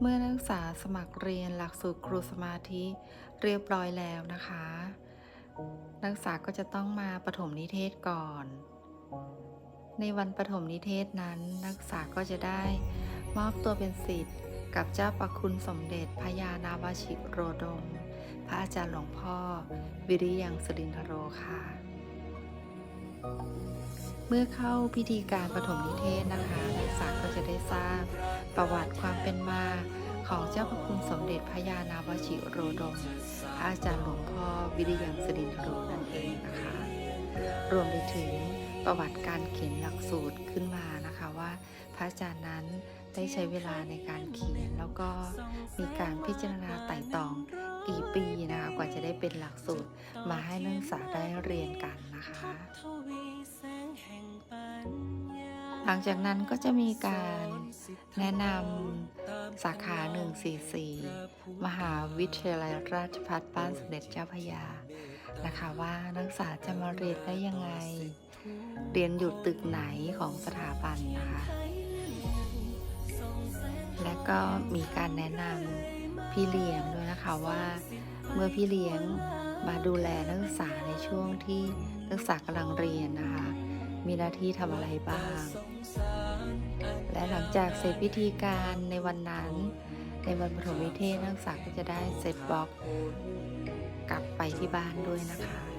เมื่อนักศึกษาสมัครเรียนหลักสูตรครูสมาธิเรียบร้อยแล้วนะคะ นักศึกษาก็จะต้องมาปฐมนิเทศก่อน ในวันปฐมนิเทศนั้น นักศึกษาก็จะได้มอบตัวเป็นศิษย์กับเจ้าประคุณสมเด็จพระยานาวชิโรดม พระอาจารย์หลวงพ่อ วิริยังสรินทโรค่ะ เมื่อเข้าพิธีการปฐมนิเทศนะคะนักศึกษาก็จะได้ทราบประวัติความเป็นมาของเจ้าพระคุณสมเด็จพระยานาวชิโรดมพระอาจารย์หลวงพ่อวิริยังสรินทโรนั่นเองนะคะ รวมไปถึงประวัติการเขียนหลักสูตรขึ้นมานะคะว่า พระอาจารย์นั้นได้ใช้เวลาในการเขียน แล้วก็มีการพิจารณาไต่ตองกี่ปีนะคะกว่าจะได้เป็นหลักสูตรมาให้นักศึกษาได้เรียนกันนะคะ หลังจากนั้นก็จะมีการแนะนำสาขา 144 มหาวิทยาลัยราชภัฏบ้านสมเด็จเจ้าพยา นะคะว่านักศึกษาจะมาเรียนได้ยังไง เรียนอยู่ตึกไหนของสถาบันนะคะ และก็มีการแนะนำพี่เลี้ยงด้วยนะคะว่า เมื่อพี่เลี้ยงมาดูแลนักศึกษาในช่วงที่นักศึกษากำลังเรียนนะคะ มีหน้าที่ทำอะไรบ้าง และหลังจากเสร็จพิธีการในวันนั้น ในวันปฐมวิเทศนักศึกษาก็จะได้เซตบล็อก กลับไปที่บ้านด้วยนะคะ